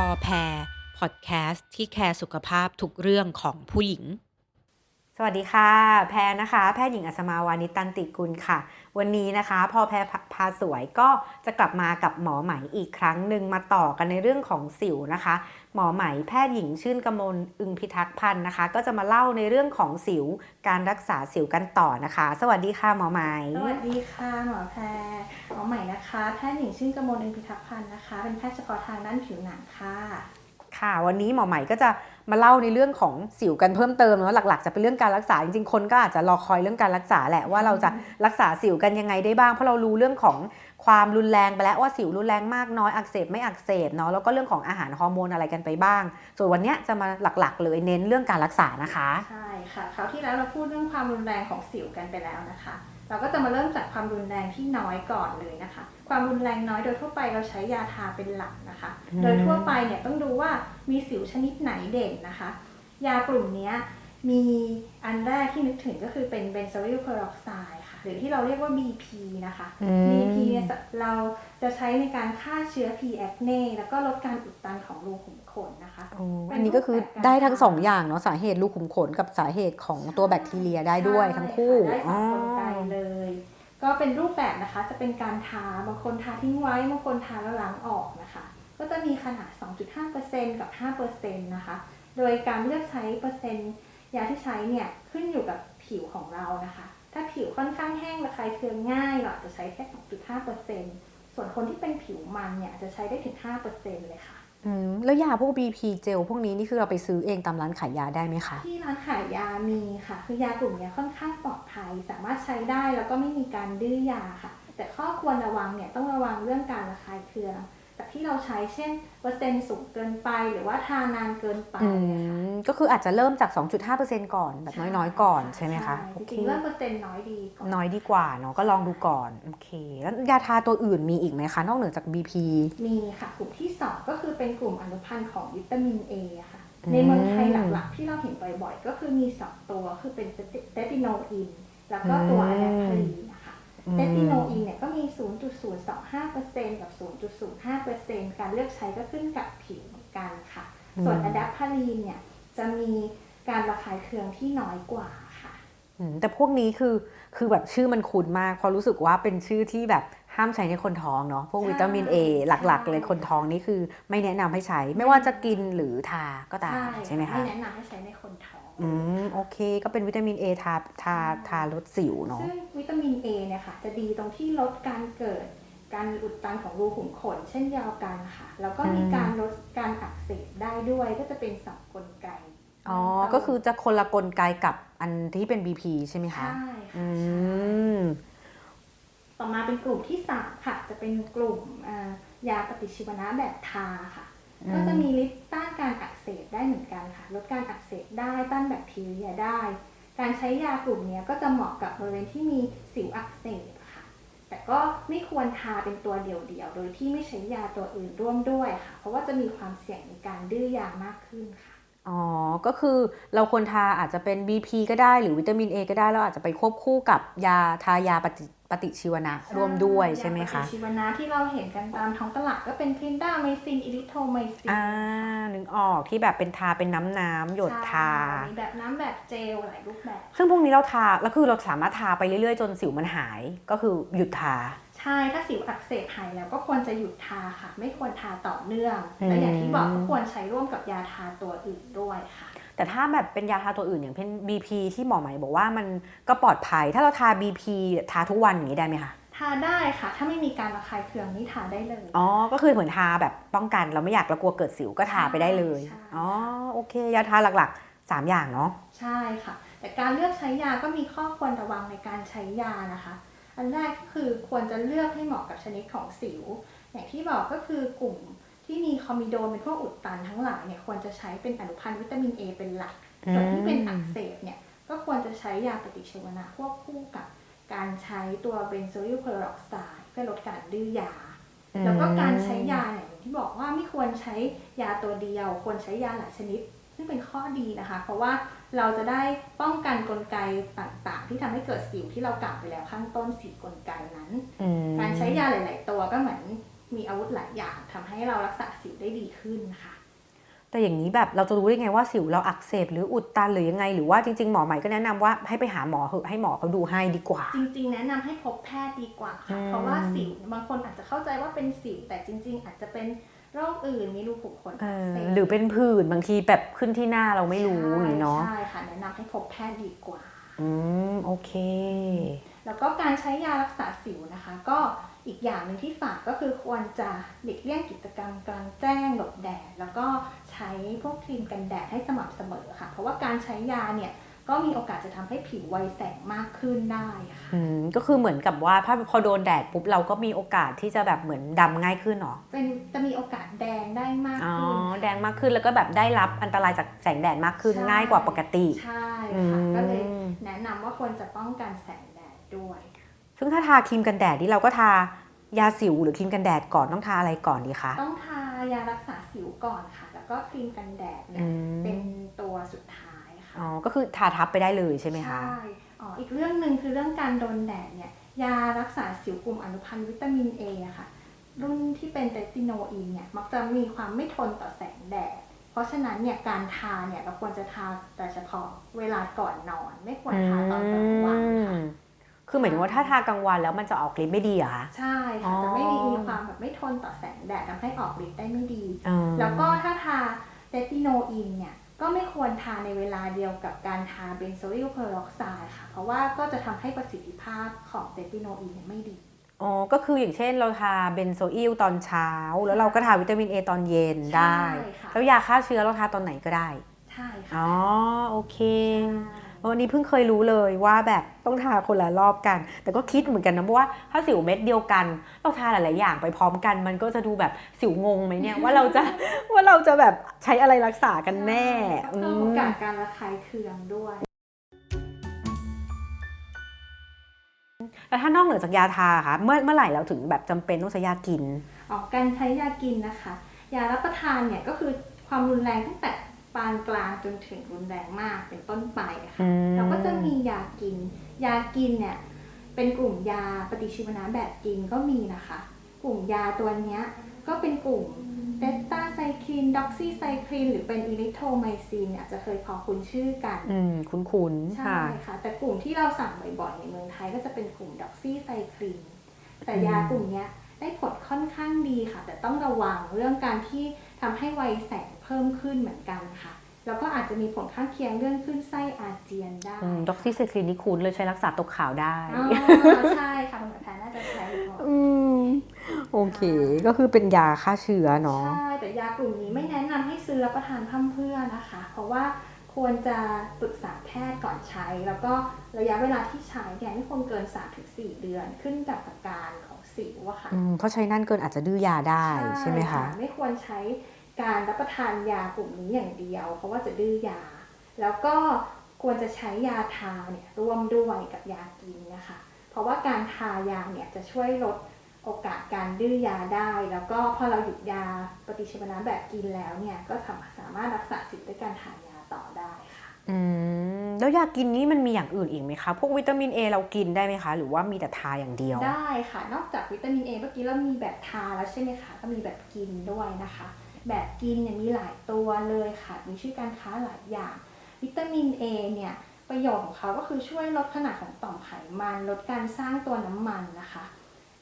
พอแพรพอดแคสต์ที่แคร์สุขภาพทุกเรื่องของผู้หญิง สวัสดีค่ะ แพรนะคะ แพทย์หญิงอัศมาวานิตันติกุลค่ะ วันนี้นะคะพอแพรพาสวยก็จะกลับมากับหมอไหมอีกครั้งหนึ่งมาต่อกันในเรื่องของสิวนะคะ หมอไหมแพทย์หญิงชื่นกมลอึงพิทักษ์พันธ์นะคะ ก็จะมาเล่าในเรื่องของสิวการรักษาสิวกันต่อนะคะ สวัสดีค่ะหมอไหมสวัสดีค่ะหมอแพรหมอใหม่นะคะ แพทย์หญิงชื่นกมลอินพิทักษ์พันธ์นะคะ เป็นแพทย์เฉพาะทางด้านผิวหนังค่ะ ค่ะ วันนี้หมอใหม่ก็จะมาเล่าในเรื่องของสิวกันเพิ่มเติมเนาะหลัก ๆ จะเป็นเรื่องการรักษาจริงๆคนก็อาจจะรอคอยเรื่องการรักษาแหละว่าเราจะรักษาสิวกันยังไงได้บ้าง เพราะเรารู้เรื่องของความรุนแรงไปแล้วว่าสิวรุนแรงมากน้อยอักเสบไม่อักเสบเนาะแล้วก็เรื่องของอาหารฮอร์โมนอะไรกันไปบ้าง ส่วนวันนี้จะมาหลักๆ เลยเน้นเรื่องการรักษานะคะ ใช่ค่ะคราวที่แล้วเราพูดเรื่องความรุนแรงของสิวกันไปแล้วนะคะ เราก็จะมาเริ่มจากความรุนแรงที่น้อยก่อนเลยนะคะ ความรุนแรงน้อยโดยทั่วไปเราใช้ยาทาเป็นหลักนะคะอืมโดยทั่วไปเนี่ยต้องดูว่ามีสิวชนิดไหนเด่นนะคะ ยากลุ่มเนี้ยมีอันแรกที่นึกถึงก็คือเป็นเบนโซ y ิลเพอร์ออกไซด์ค่ะ หรือที่เราเรียกว่า BP นะคะอืม BP เนี่ยเราจะใช้ในการฆ่าเชื้อ P. acne แล้วก็ลดการอุดตันของรูขุมขนนะคะโอ้อันนี้ก็คือได้ทั้งสองอย่างเนาะสาเหตุลูกขุมขนกับสาเหตุของตัวแบคทีเรียได้ด้วยทั้งคู่ใช่ค่ะได้สองกลไก เป็นรูปแบบนะคะ จะเป็นการทา บางคนทาทิ้งไว้ บางคนทาแล้วล้างออกนะคะ ก็จะมีขนาด 2.5%กับ 5%นะคะ โดยการเลือกใช้เปอร์เซ็นต์ยาที่ใช้เนี่ยขึ้นอยู่กับผิวของเรานะคะ ถ้าผิวค่อนข้างแห้งระคายเคืองง่ายเราอาจจะใช้แค่ 2.5%ส่วนคนที่เป็นผิวมันเนี่ยอาจจะใช้ได้ถึง 5%เลยค่ะ แล้วยาพวก BP เจลพวกนี้นี่คือเราไปซื้อเองตามร้านขายยาได้ไหมคะ ที่ร้านขายยามีค่ะ คือยากลุ่มนี้ค่อนข้างปลอดภัย สามารถใช้ได้แล้วก็ไม่มีการดื้อยาค่ะ แต่ข้อควรระวังเนี่ยต้องระวังเรื่องการระคายเคือง จากที่เราใช้เช่นเปอร์เซ็นต์สูงเกินไปหรือว่าทานานเกินไปอืนะคะมก็คืออาจจะเริ่มจาก 2.5%ก่อนแบบน้อยๆ ก่อนใช่ไหมคะใช่โอจเคริงๆเริ่มเปอร์เซ็นต์น้อยดีก่อนน้อยดีกว่าเนาะก็ลองดูก่อนโอเค แล้วยาทาตัวอื่นมีอีกไหมคะ นอกเหนือจาก BP มีค่ะ กลุ่มที่ 2 ก็คือเป็นกลุ่มอนุพันธ์ของวิตามิน A อะค่ะอืมในเมืองไทยหลักๆ ที่เราเห็นบ่อยๆ ก็คือมี 2 ตัวคือเป็นเตติโนอิน แล้วก็ตัวอะแดพารีนะคะเตติโนอีนเนี่ยก็มี 0.025%กับ 0.05%การเลือกใช้ก็ขึ้นกับผิวเหมือนกันค่ะ ส่วนอืมอะแดปพารีนเนี่ยจะมีการระคายเคืองที่น้อยกว่าค่ะอืมแต่พวกนี้คือคือแบบชื่อมันคุ้นมากเพราะรู้สึกว่าเป็นชื่อที่แบบห้ามใช้ในคนท้องเนาะพวกใช่วิตามิน A หลักๆ เลยใช่คนท้องนี่คือไม่แนะนำให้ใช้ ไม่ว่าจะกินหรือทาก็ตามใช่ไหมคะไม่แนะนำให้ใช้ในคนท้อง อืมโอเค ก็เป็นวิตามิน A ทาทาทาลดสิวเนาะ ซึ่งวิตามิน A เนี่ยค่ะ จะดีตรงที่ลดการเกิด การอุดตันของรูขุมขน เช่นเดียวกันค่ะ แล้วก็มีอืม การลดการอักเสบได้ด้วยก็จะเป็นสองกลไกอ๋อ ก็คือจะคนละกลไกกับอันที่เป็น BP ใช่ไหมคะ ใช่อืค่ะใช่มต่อมาเป็นกลุ่มที่3ค่ะ จะเป็นกลุ่มอ่ายาปฏิชีวนะแบบทาค่ะอืม ก็จะมีฤทธิ์ต้านการอักเสบได้เหมือนกันค่ะลดการอักเสบได้ต้านแบคทีเรียได้ การใช้ยากลุ่มนี้ก็จะเหมาะกับบริเวณที่มีสิวอักเสบค่ะ แต่ก็ไม่ควรทาเป็นตัวเดียวๆโดยที่ไม่ใช้ยาตัวอื่นร่วมด้วยค่ะ เพราะว่าจะมีความเสี่ยงในการดื้อยามากขึ้นค่ะ อ๋อ ก็คือเราควรทาอาจจะเป็น BP ก็ได้หรือวิตามิน A ก็ได้แล้วอาจจะไปควบคู่กับยาทายาปฏิปฏิชีวนะร่วมด้วยใช่ไหมยาคะปฏิชีวนะที่เราเห็นกันตามท้องตลาดก็เป็นคลินดาไมซินอิริโทไมซินอ่านึกออกที่แบบเป็นทาเป็นน้ำน้ำๆหยดทาใช่มีแบบน้ำแบบเจลหลายรูปแบบ ซึ่งพวกนี้เราทาแล้วคือเราสามารถทาไปเรื่อยๆ จนสิวมันหายก็คือหยุดทา ใช่ถ้าสิวอักเสบหายแล้วก็ควรจะหยุดทาค่ะ ไม่ควรทาต่อเนื่องอืมและอย่างที่บอกก็ควรใช้ร่วมกับยาทาตัวอื่นด้วยค่ะ แต่ถ้าแบบเป็นยาทาตัวอื่นอย่างเช่น BP ที่หมอไหมบอกว่ามันก็ปลอดภัย ถ้าเราทา BP ทาทุกวันอย่างนี้ได้ไหมคะทาได้ค่ะ ถ้าไม่มีการระคายเคืองนี่ทาได้เลย อ๋อ ก็คือเหมือนทาแบบป้องกันเราไม่อยากเรากลัวเกิดสิวก็ทาไปได้เลยใช่อ๋อ โอเค ยาทาหลักๆ 3 อย่างเนาะ ใช่ค่ะ แต่การเลือกใช้ยาก็มีข้อควรระวังในการใช้ยานะคะ อันแรกก็คือควรจะเลือกให้เหมาะกับชนิดของสิว อย่างที่บอกก็คือกลุ่มที่มีคอมิโดนเป็นพวกอุดตันทั้งหลายเนี่ยควรจะใช้เป็นอนุพันธ์วิตามิน A เป็นหลัก ส่วนที่เป็นอักเสบเนี่ยก็ควรจะใช้ยาปฏิชีวนะควบคู่กับการใช้ตัวเบนโซ y ิลเพอร์ออกไซด์เพื่อลดการดื้อยาอืมแล้วก็การใช้ยาเนี่ยอย่างที่บอกว่าไม่ควรใช้ยาตัวเดียว ควรใช้ยาหลายชนิด ซึ่งเป็นข้อดีนะคะ เพราะว่า เราจะได้ป้องกันกลไกต่างๆ ที่ทำให้เกิดสิวที่เรากล่าวไปแล้วข้างต้นสีกลไกนั้นอืมการใช้ยาหลาย ๆ ตัวก็เหมือนมีอาวุธหลายอย่างทำให้เรารักษาสิวได้ดีขึ้นนะคะแต่อย่างนี้แบบเราจะรู้ได้ไงว่าสิวเราอักเสบหรืออุดตันหรือยังไง หรือว่าจริง ๆ หมอใหม่ก็แนะนำว่าให้ไปหาหมอเหอะให้หมอเขาดูให้ดีกว่า จริง ๆ แนะนำให้พบแพทย์ดีกว่าอืค่ะมเพราะว่าสิวบางคนอาจจะเข้าใจว่าเป็นสิวแต่จริง ๆ อาจจะเป็น โรคอื่นมีรูขุมขนเออักอเสบหรือเป็นผื่นบางทีแบบขึ้นที่หน้าเราไม่รู้อย่างนี้เนาะใช่ค่ะแนะนำให้พบแพทย์ดีกว่า อืมโอเค แล้วก็การใช้ยารักษาสิวนะคะ ก็อีกอย่างหนึ่งที่ฝากก็คือควรจะหลีกเลี่ยงกิจกรรมกลางแจ้งหลบแดดแล้วก็ใช้พวกครีมกันแดดให้สม่ำเสมอค่ะ เพราะว่าการใช้ยาเนี่ย ก็มีโอกาสจะทำให้ผิวไวแสงมากขึ้นได้ค่ะอืมก็คือเหมือนกับว่าถ้าพอโดนแดดปุ๊บเราก็มีโอกาสที่จะแบบเหมือนดำง่ายขึ้นเนาะเป็นจะมีโอกาสแดงได้มากอ๋อขึ้นค่ะแดงมากขึ้นแล้วก็แบบได้รับอันตรายจากแสงแดดมากขึ้นใช่ง่ายกว่าปกติใช่อืค่ะมก็เลยแนะนำว่าควรจะป้องกันแสงแดดด้วย ซึ่งถ้าทาครีมกันแดดที่เราก็ทายาสิวหรือครีมกันแดดก่อนต้องทาอะไรก่อนดีคะต้องทายารักษาสิวก่อนค่ะ แล้วก็ครีมกันแดดเนี่อืยมเป็นตัวสุดท้ายค่ะ อ๋อ ก็คือทาทับไปได้เลยใช่ไหมคะ ใช่อ๋ออีกเรื่องหนึ่งคือเรื่องการโดนแดดเนี่ย ยารักษาสิวกลุ่มอนุพันธ์วิตามิน A อะค่ะ รุ่นที่เป็นเตติโนอีนเนี่ย มักจะมีความไม่ทนต่อแสงแดด เพราะฉะนั้นเนี่ยการทาเนี่ยเราควรจะทาแต่เฉพาะเวลาก่อนนอน ไม่ควรทาตอนกลางวันค่ะ คือหมายถึงว่าถ้าทากลางวันแล้วมันจะออกฤทธิ์ไม่ดีเหรอคะ ใช่อ๋ค่ะอจะไม่มีมีความแบบไม่ทนต่อแสงแดดทำให้ออกฤทธิ์ได้ไม่ดีอืมแล้วก็ถ้าทาเตติโนอีนเนี่ย ก็ไม่ควรทาในเวลาเดียวกับการทาเบนโซอิลเพอร์ออกไซด์ค่ะ เพราะว่าก็จะทำให้ประสิทธิภาพของเตติโนอีนเนี่ยไม่ดีอ๋อ ก็คืออย่างเช่นเราทาเบนโซอิลตอนเช้า แล้วเราก็ทาวิตามิน A ตอนเย็นได้ใช่ค่ะแล้วยาฆ่าเชื้อเราทาตอนไหนก็ได้ ใช่ค่ะ อ๋อ โอเค วันนี้เพิ่งเคยรู้เลยว่าแบบต้องทาคนละรอบกัน แต่ก็คิดเหมือนกันนะเพราะว่าถ้าสิวเม็ดเดียวกันเราทาหลาย ๆ อย่างไปพร้อมกัน มันก็จะดูแบบสิวงงไหมเนี่ยว่าเราจะว่าเราจะแบบใช้อะไรรักษากันแน่เพิ่มโอกาสการระคายเคืองด้วยแล้วถ้านอกเหนือจากยาทาค่ะเมื่อเมื่อไหร่เราถึงแบบจำเป็นต้องใช้ยากินออกการใช้ยากินนะคะ ยารับประทานเนี่ยก็คือความรุนแรงตั้งแต่ ปานกลางจนถึงรุนแรงมากเป็นต้นไปอะค่ะอืมเราก็จะมียากิน ยากินเนี่ยเป็นกลุ่มยาปฏิชีวนะแบบกินก็มีนะคะ กลุ่มยาตัวเนี้ยก็เป็นกลุ่มเตตาไซคลินด็อกซีไซคลินหรือเป็นอิริโทไมซินเนี่ยอาจจะเคยพอคุ้นชื่อกัน อืม คุ้นๆใช่ค่ะค่ะ แต่กลุ่มที่เราสั่งบ่อยๆ ในเมืองไทยก็จะเป็นกลุ่มด็อกซีไซคลินแต่ยากลุ่มเนี้ยได้ผลค่อนข้างดีค่ะ แต่ต้องระวังเรื่องการที่ทำให้ไวแสง เพิ่มขึ้นเหมือนกันค่ะ แล้วก็อาจจะมีผลข้างเคียงเรื่องขึ้นไส้อาเจียนได้ด็อกซี่เซคลินนี่คุ้นเลยใช้รักษาตกขาวได้อ๋อใช่ค่ะคุณหมอแพทย์น่าจะใช้บ่อยอืมโอเค ก็คือเป็นยาฆ่าเชื้อเนาะใช่แต่ยากลุ่มนี้ไม่แนะนำให้ซื้อรับประทานพร่ำเพรื่อนะคะ เพราะว่าควรจะปรึกษาแพทย์ก่อนใช้ แล้วก็ระยะเวลาที่ใช้เนี่ยไม่ควรเกิน 3-4 เดือนขึ้นกับอาการของสิวอะค่ะอืมเพราะใช้นั่นเกินอาจจะดื้อยาได้ใช่ไหมคะ ไม่ควรใช้ การรับประทานยากลุ่มนี้อย่างเดียว เพราะว่าจะดื้อยา แล้วก็ควรจะใช้ยาทาเนี่ยร่วมด้วยกับยากินนะคะ เพราะว่าการทายาเนี่ยจะช่วยลดโอกาสการดื้อยาได้ แล้วก็พอเราหยุดยาปฏิชีวนะแบบกินแล้วเนี่ยก็สามารถรักษาสิทธิ์ด้วยการทานยาต่อได้ค่ะอืมแล้วยากินนี้มันมีอย่างอื่นอีกไหมคะ พวกวิตามิน A เรากินได้ไหมคะ หรือว่ามีแต่ทาอย่างเดียว ได้ค่ะ นอกจากวิตามิน A เมื่อกี้เรามีแบบทาแล้วใช่ไหมคะก็มีแบบกินด้วยนะคะ แบบกินเนี่ยมีหลายตัวเลยค่ะ มีชื่อการค้าหลายอย่าง วิตามิน A เนี่ยประโยชน์ของเขาก็คือช่วยลดขนาดของต่อมไขมัน ลดการสร้างตัวน้ำมันนะคะ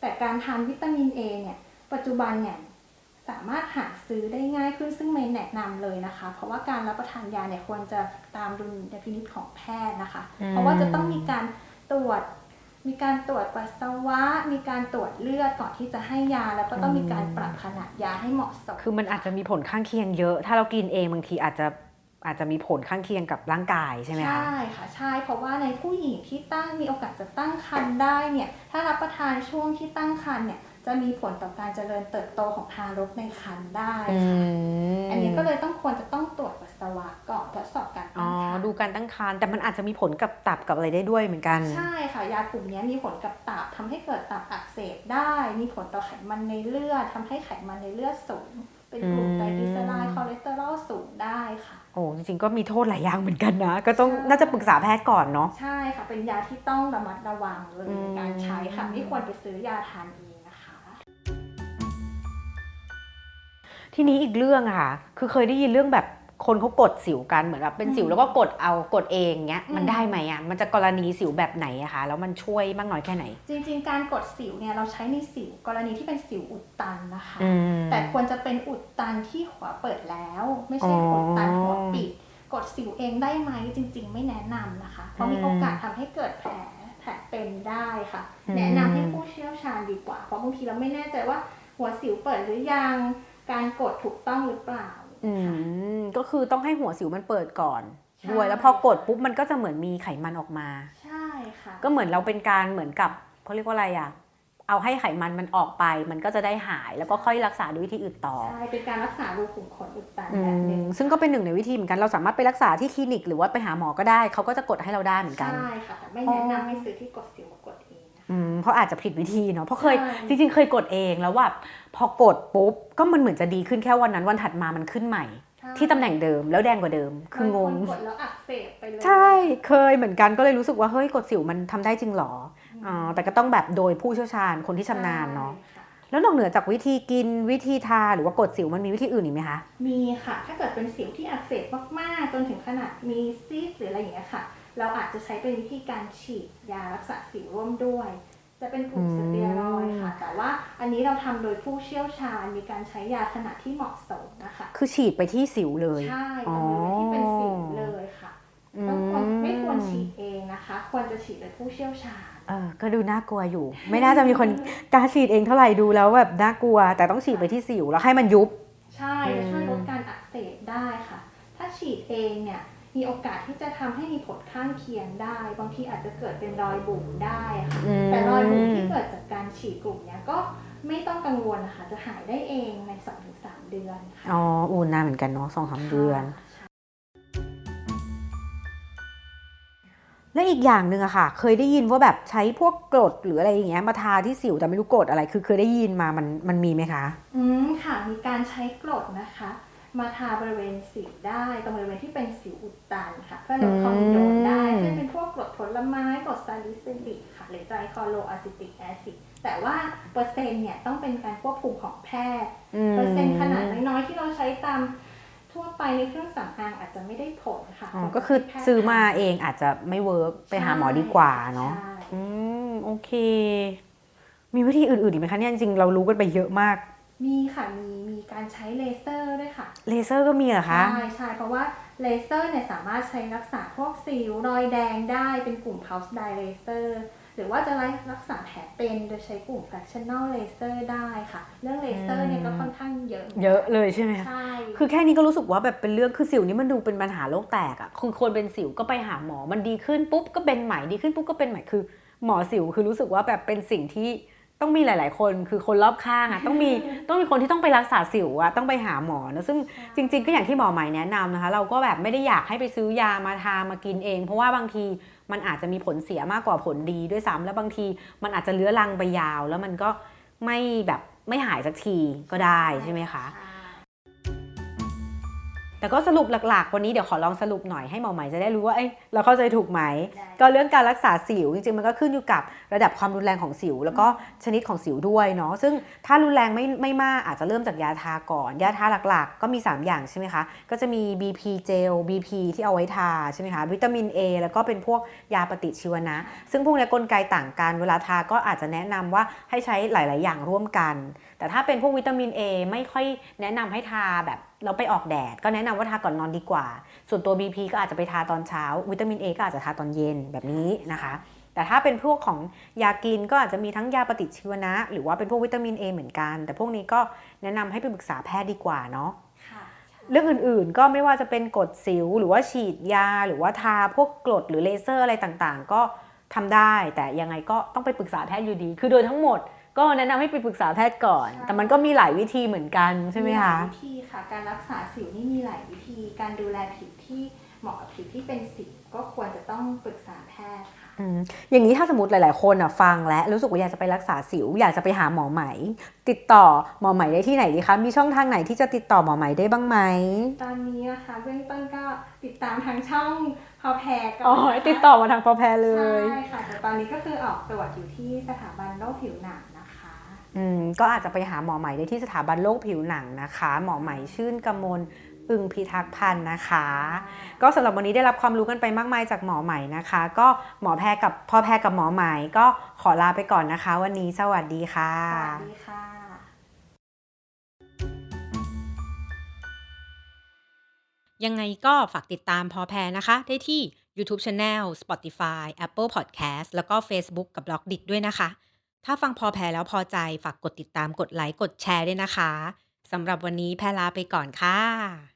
แต่การทานวิตามิน A เนี่ยปัจจุบันเนี่ยสามารถหาซื้อได้ง่ายขึ้นซึ่งไม่แนะนำเลยนะคะ เพราะว่าการรับประทานยาเนี่ยควรจะตามดุลยพินิจของแพทย์นะคะอืมเพราะว่าจะต้องมีการตรวจ มีการตรวจปัสสาวะ มีการตรวจเลือดก่อนที่จะให้ยา แล้วก็ต้องมีการปรับขนาดยาให้เหมาะสม คือมันอาจจะมีผลข้างเคียงเยอะ ถ้าเรากินเองบางทีอาจจะอาจจะมีผลข้างเคียงกับร่างกายใช่ไหมคะ ใช่ค่ะ ใช่ เพราะว่าในผู้หญิงที่ตั้งมีโอกาสจะตั้งครรภ์ได้เนี่ย ถ้ารับประทานช่วงที่ตั้งครรภ์เนี่ย จะมีผลต่อการเจริญเติบโตของทารกในครรภ์ได้อืค่ะมอันนี้ก็เลยต้องควรจะต้องตรวจปัสสาวะก่อนทดสอบการอ๋ตั้องครรภ์ดูการตั้งครรภ์แต่มันอาจจะมีผลกับตับกับอะไรได้ด้วยเหมือนกัน ใช่ค่ะยากลุ่มนี้มีผลกับตับทำให้เกิดตับอักเสบได้ มีผลต่อไขมันในเลือดทำให้ไขมันในเลือดสูงเป็นกลุ่มอืมไตรกลีเซอไรด์คอเลสเตอรอลสูงได้ค่ะ โอ้จริงๆก็มีโทษหลายอย่างเหมือนกันนะ ก็ต้องใช่น่าจะปรึกษาแพทย์ก่อนเนาะใช่ค่ะเป็นยาที่ต้องระมัดระวังเลยอืมในการใช้ค่ะไม่ควรไปซื้อยาทานเอง ทีนี้อีกเรื่องอะค่ะ คือเคยได้ยินเรื่องแบบคนเขากดสิวกันเหมือนแบบเป็นสิวอืมแล้วก็กดเอากดเองเงี้ยมันอืมได้ไหมอะมันจะกรณีสิวแบบไหนอะคะแล้วมันช่วยมากน้อยแค่ไหน จริง ๆ การกดสิวเนี่ยเราใช้ในสิวกรณีที่เป็นสิวอุดตันนะคะอืมแต่ควรจะเป็นอุดตันที่หัวเปิดแล้ว ไม่ใช่อ๋ออุดตันหัวปิด กดสิวเองได้ไหมจริง ๆ ไม่แนะนำนะคะ เพราะมีอืมโอกาสทำให้เกิดแผลแผลเป็นได้ค่ะอืมแนะนำให้ผู้เชี่ยวชาญดีกว่าเพราะบางทีเราไม่แน่ใจว่าหัวสิวเปิดหรือยัง การกดถูกต้องหรือเปล่าอืมก็คือต้องให้หัวสิวมันเปิดก่อนใช่ ด้วยแล้วพอกดปุ๊บมันก็จะเหมือนมีไขมันออกมา ใช่ค่ะ ก็เหมือนเราเป็นการเหมือนกับเขาเรียกว่าอะไรอะเอาให้ไขมันมันออกไป มันก็จะได้หายแล้วก็ค่อยรักษาด้วยวิธีอื่นต่อ ใช่ เป็นการรักษารูขุมขนอุดตันอืแบบหนึมงซึ่งก็เป็นหนึ่งในวิธีเหมือนกันเราสามารถไปรักษาที่คลินิกหรือว่าไปหาหมอก็ได้เขาก็จะกดให้เราได้เหมือนกัน ใช่ค่ะแต่ไม่แนะนำให้ซื้อที่กดสิวมากด เองนะคะอืมเพราะอาจจะผิดวิธีเนาะเพราะเคยใช่จริงๆ เคยกดเองแล้วว่าพอกดปุ๊บก็มันเหมือนจะดีขึ้นแค่วันนั้นวันถัดมามันขึ้นใหม่ ที่ตำแหน่งเดิมแล้วแดงกว่าเดิม คืองงบาคนกดแล้วอักเสบไปเลยใช่เคยเหมือนกันก็เลยรู้สึกว่าเฮ้ยกดสิวมันทำได้จริงเหรออ๋อแต่ก็ต้องแบบโดยผู้เชี่ยวชาญคนที่ชำนาญเนาะใช่ค่แล้วนอกเหนือจากวิธีกินวิธีทาหรือว่ากดสิวมันมีวิธีอื่นอีกไหมคะ มีค่ะ ถ้าเกิดเป็นสิวที่อักเสบมากๆจนถึงขนาดมีซีสหรืออะไรอย่างเงี้ยค่ะ เราอาจจะใช้เป็นวิธีการฉีดยารักษาสิวร่วมด้วย จะเป็นกลุ่มอืมสเตียรอยด์ค่ะ แต่ว่าอันนี้เราทำโดยผู้เชี่ยวชาญมีการใช้ยาขนาดที่เหมาะสมนะคะ คือฉีดไปที่สิวเลย ใช่ตรงบริเวณที่เป็นสิวเลยค่ะต้องควรไม่ควรฉีดเองนะคะ ควรจะฉีดโดยผู้เชี่ยวชาญเออก็ดูน่ากลัวอยู่ ไม่น่าจะมีคนกล้าฉีดเองเท่าไหร่ดูแล้วแบบน่ากลัว แต่ต้องฉีดไปที่สิวแล้วให้มันยุบ ใช่จะช่วยลดการอักเสบได้ค่ะ ถ้าฉีดเองเนี่ย มีโอกาสที่จะทำให้มีผลข้างเคียงได้ บางทีอาจจะเกิดเป็นรอยบุ๋มได้ค่ะอืมแต่รอยบุ๋มที่เกิดจากการฉีดกลุ่มเนี้ยก็ไม่ต้องกังวลนะคะจะหายได้เองใน 2-3 เดือนค่ะอ๋ออูนานเหมือนกันเนาะสองสามเดือนค่ะและอีกอย่างหนึ่งอะค่ะ เคยได้ยินว่าแบบใช้พวกกรดหรืออะไรอย่างเงี้ยมาทาที่สิวแต่ไม่รู้กรดอะไร คือเคยได้ยินมามันมันมีไหมคะ อืมค่ะมีการใช้กรดนะคะ มาทาบริเวณสิวได้ตรงบริเวณที่เป็นสิวอุดตันค่ะ เพื่อลดความโยนได้อืมเช่นเป็นพวกกรดผลไม้กรดซาลิซิลิกค่ะ หรือไตรคลอโรอะซิติกแอซิดแต่ว่าเปอร์เซ็นต์เนี่ยต้องเป็นการควบคุมของแพทย์ เปอร์เซ็นต์ขนาดน้อยๆที่เราใช้ตามทั่วไปในเครื่องสำอางอาจจะไม่ได้ผลค่ะอ๋อก็คือซื้อมาเองอาจจะไม่เวิร์กไปหาหมอดีกว่าเนาะใช่อืมโอเค มีวิธีอื่นๆอีกไหมคะเนี่ยจริงๆเรารู้กันไปเยอะมาก มีค่ะมีมีการใช้เลเซอร์ด้วยค่ะ เลเซอร์ก็มีเหรอคะ ใช่ใช่เพราะว่าเลเซอร์เนี่ยสามารถใช้รักษาพวกสิวรอยแดงได้เป็นกลุ่ม pulse dye laser หรือว่าจะรักษาแผลเป็นโดยใช้กลุ่ม fractional laser ได้ค่ะ เรื่องเลเซอร์เนี่ยก็ค่อนข้างเยอะเยอะเลยใช่ไหมคะใช่ คือแค่นี้ก็รู้สึกว่าแบบเป็นเรื่องคือสิวนี่มันดูเป็นปัญหาโลกแตกอะ่ะคือคนเป็นสิวก็ไปหาหมอมันดีขึ้นปุ๊บก็เป็นใหม่ดีขึ้นปุ๊บก็เป็นใหม่คือ หมอสิวคือรู้สึกว่าแบบเป็นสิ่งที่ ต้องมีหลาย ๆ คนคือคนรอบข้างอะ่ะต้องมีต้องมีคนที่ต้องไปรักษาสิวอะ่ะต้องไปหาหมอนะซึ่งจริง ๆ ก็อย่างที่หมอใหม่แนะนำนะคะ เราก็แบบไม่ได้อยากให้ไปซื้อยามาทามากินเอง เพราะว่าบางทีมันอาจจะมีผลเสียมากกว่าผลดีด้วยซ้ำแล้วบางทีมันอาจจะเลื้อรังไปยาว แล้วมันก็ไม่แบบไม่หายสักทีก็ได้ใช่ไหมคะ ใช่ แต่ก็สรุปหลักๆ วันนี้เดี๋ยวขอลองสรุปหน่อยให้หมอใหม่จะได้รู้ว่าเอ้ยเราเข้าใจถูกไหมได้ก็เรื่องการรักษาสิวจริงๆมันก็ขึ้นอยู่กับระดับความรุนแรงของสิว แล้วก็ชนิดของสิวด้วยเนาะซึ่งถ้ารุนแรงไม่ไม่มากอาจจะเริ่มจากยาทาก่อน ยาทาหลักๆ ก็มี 3 อย่างใช่ไหมคะ ก็จะมี BP เจล BP ที่เอาไว้ทาใช่ไหมคะวิตามิน A แล้วก็เป็นพวกยาปฏิชีวนะ ซึ่งพวกนี้กลไกต่างกันเวลาทาก็อาจจะแนะนำว่าให้ใช้หลาย ๆ อย่างร่วมกัน แต่ถ้าเป็นพวกวิตามิน A ไม่ค่อยแนะนำให้ทาแบบ เราไปออกแดด ก็แนะนำว่าทาก่อนนอนดีกว่า ส่วนตัว BP ก็อาจจะไปทาตอนเช้า วิตามิน A ก็อาจจะทาตอนเย็นแบบนี้นะคะ แต่ถ้าเป็นพวกของยากินก็อาจจะมีทั้งยาปฏิชีวนะ หรือว่าเป็นพวกวิตามิน A เหมือนกัน แต่พวกนี้ก็แนะนำให้ไปปรึกษาแพทย์ดีกว่าเนาะค่ะเรื่องอื่นๆ ก็ไม่ว่าจะเป็นกรดสิวหรือว่าฉีดยาหรือว่าทาพวกกรดหรือเลเซอร์อะไรต่างๆ ก็ทำได้ แต่ยังไงก็ต้องไปปรึกษาแพทย์อยู่ดี คือโดยทั้งหมด ก็แนะนำให้ไปปรึกษาแพทย์ก่อน ใช่ แต่มันก็มีหลายวิธีเหมือนกันใช่ไหมหคะ ลายวิธีค่ะ การรักษาสิวนี่มีหลายวิธี การดูแลผิวที่เหมาะกับผิวที่เป็นสิวก็ควรจะต้องปรึกษาแพทย์ค่ะ อืมอย่างนี้ถ้าสมมติหลาย ๆ คนอะฟังและรู้สึกว่าอยากจะไปรักษาสิว อยากจะไปหาหมอไหม ติดต่อหมอไหมได้ที่ไหนดีคะมีช่องทางไหนที่จะติดต่อหมอไหมได้บ้างไหมตอนนี้นะคะเบื้องต้นก็ติดตามทางช่องพอแพรก่อนอ๋อนะคะติดต่อมาทางพอแพรเลย ใช่ค่ะ แต่ตอนนี้ก็คือออกตรวจอยู่ที่สถาบันโรคผิวหนังนะคะอืม ก็อาจจะไปหาหมอไหมได้ที่สถาบันโรคผิวหนังนะคะ หมอไหมชื่นกมลอึงพิทักษ์พันธ์นะคะ ก็สำหรับวันนี้ได้รับความรู้กันไปมากมายจากหมอไหมนะคะ ก็หมอแพรกับพ่อแพรกับหมอไหมก็ขอลาไปก่อนนะคะ วันนี้สวัสดีค่ะ สวัสดีค่ะยังไงก็ฝากติดตามพอแพรนะคะ ได้ที่ YouTube Channel Spotify Apple Podcast แล้วก็ Facebook กับ b l o g d i t ด้วยนะคะ ถ้าฟังพอแพ้แล้วพอใจ ฝากกดติดตามกดไลค์กดแชร์ด้วยนะคะสำหรับวันนี้แพรลาไปก่อนค่ะ